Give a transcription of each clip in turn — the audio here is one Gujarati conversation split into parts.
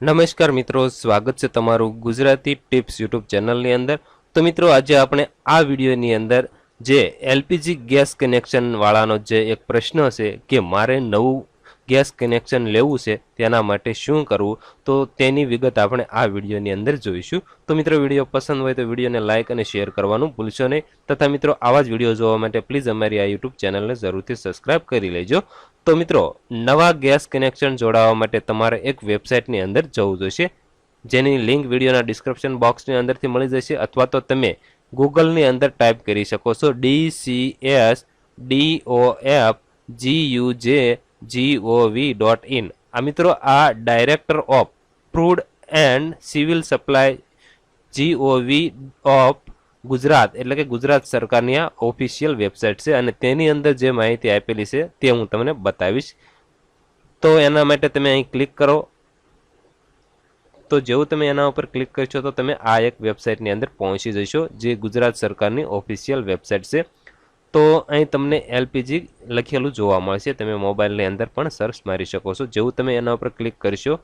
નમસ્કાર મિત્રો, સ્વાગત છે તમારું ગુજરાતી ટિપ્સ યુટ્યુબ ચેનલની અંદર. તો મિત્રો, આજે આપણે આ વિડીયોની અંદર જે એલપીજી ગેસ કનેક્શનવાળાનો જે એક પ્રશ્ન છે કે મારે નવું ગેસ કનેક્શન લેવું છે તેના માટે શું કરવું, તો તેની વિગત આપણે આ વિડીયોની અંદર જોઈશું. તો મિત્રો, વીડિયો પસંદ હોય તો વિડીયોને લાઇક અને શેર કરવાનું ભૂલશો નહીં. તથા મિત્રો, આવા જ વીડિયો જોવા માટે પ્લીઝ અમારી આ યુટ્યુબ ચેનલને જરૂરથી સબસ્ક્રાઇબ કરી લેજો. તો મિત્રો, નવા ગેસ કનેક્શન જોડાવા માટે તમારે એક વેબસાઇટની અંદર જવું જોઈશે. જેની લિંક વિડીયોના ડિસ્ક્રિપ્શન બોક્સની અંદરથી મળી જશે, અથવા તો તમે ગૂગલની અંદર ટાઈપ કરી શકો છો. D C S D O F, G U J G O V dot in આ મિત્રો, આ director of food and civil supply GOV of Gujarat, એટલે કે ગુજરાત સરકારની આ ઓફિશિયલ વેબસાઇટ છે અને તેની અંદર જે માહિતી આપેલી છે તે હું તમને બતાવીશ. તો એના માટે તમે અહીં ક્લિક કરો. તો જેવું તમે એના ઉપર ક્લિક કરશો તો તમે આ એક વેબસાઇટની અંદર પહોંચી જશો, જે ગુજરાત સરકારની ઓફિશિયલ વેબસાઇટ છે. તો અહીં તમને એલપીજી લખેલું જોવા મળશે. તમે મોબાઈલની અંદર પણ સર્ચ મારી શકો છો. જેવું તમે એના ઉપર ક્લિક કરશો,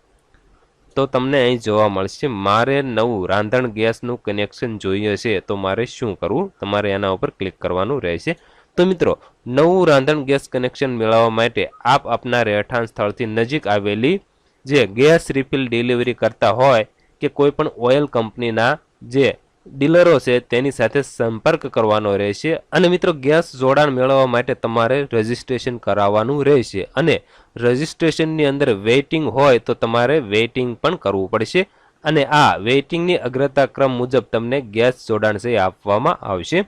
તો તમને અહીં જોવા મળશે, મારે નવું રાંધણ ગેસનું કનેક્શન જોઈએ છે, તો મારે શું કરવું? તમારે એના ઉપર ક્લિક કરવાનું રહેશે. તો મિત્રો, નવું રાંધણ ગેસ કનેક્શન મેળવવા માટે આપ આપના રહેઠાણ સ્થળથી નજીક આવેલી જે ગેસ રિફિલ ડિલિવરી કરતા હોય કે કોઈ પણ ઓઇલ કંપનીના જે ડીલરો છે તેની સાથે સંપર્ક કરવાનો રહેશે અને મિત્રો ગેસ જોડાણ મેળવવા માટે તમારે રજિસ્ટ્રેશન કરાવવાનું રહેશે અને રજિસ્ટ્રેશનની અંદર વેઇટિંગ હોય તો તમારે વેઇટિંગ પણ કરવું પડશે અને આ વેઇટિંગની અગ્રતા ક્રમ મુજબ તમને ગેસ જોડાણ છે આપવામાં આવશે.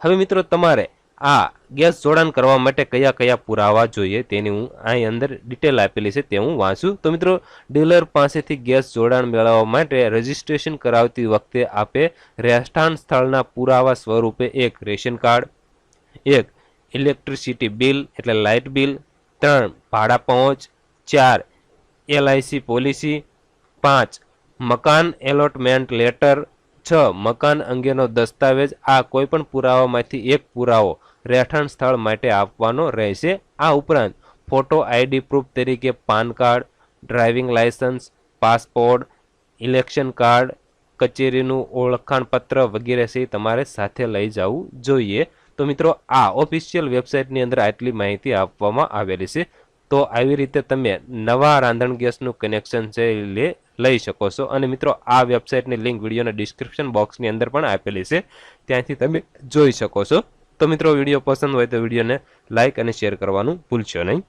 હવે મિત્રો તમારે આ ગેસ જોડાણ કરવા માટે કયા કયા પુરાવા જોઈએ તેની હું અહીં અંદર ડિટેલ આપેલી છે તે હું વાંચું. તો મિત્રો ડીલર પાસેથી ગેસ જોડાણ મેળવવા માટે રજિસ્ટ્રેશન કરાવતી વખતે આપે રહેઠાણ સ્થળના પુરાવા સ્વરૂપે એક રેશન કાર્ડ, એક ઇલેક્ટ્રિસિટી બિલ એટલે લાઇટ બિલ ત્રણ ભાડા પહોંચ, ચાર એલઆઈસી પોલિસી પાંચ મકાન એલોટમેન્ટ લેટર છ મકાન અંગેનો દસ્તાવેજ, આ કોઈપણ પુરાવામાંથી એક પુરાવો રહેઠાણ સ્થળ માટે આપવાનો રહેશે. આ ઉપરાંત ફોટો આઈડી પ્રૂફ તરીકે PAN card, driving licence passport, election card, કચેરીનું ઓળખાણપત્ર વગેરે છે તમારે સાથે લઈ જવું જોઈએ. તો મિત્રો, આ ઓફિશિયલ વેબસાઇટની અંદર આટલી માહિતી આપવામાં આવેલી છે. તો આવી રીતે તમે નવા રાંધણ ગેસનું કનેક્શન છે લે, લઈ શકો છો. અને મિત્રો, આ વેબસાઇટની લિંક વિડીયોના ડિસ્ક્રિપ્શન બોક્સની અંદર પણ આપેલી છે. ત્યાંથી તમે જોઈ શકો છો. તો મિત્રો વીડિયો પસંદ હોય તો વિડીયોને લાઇક અને શેર કરવાનું ભૂલશો નહીં.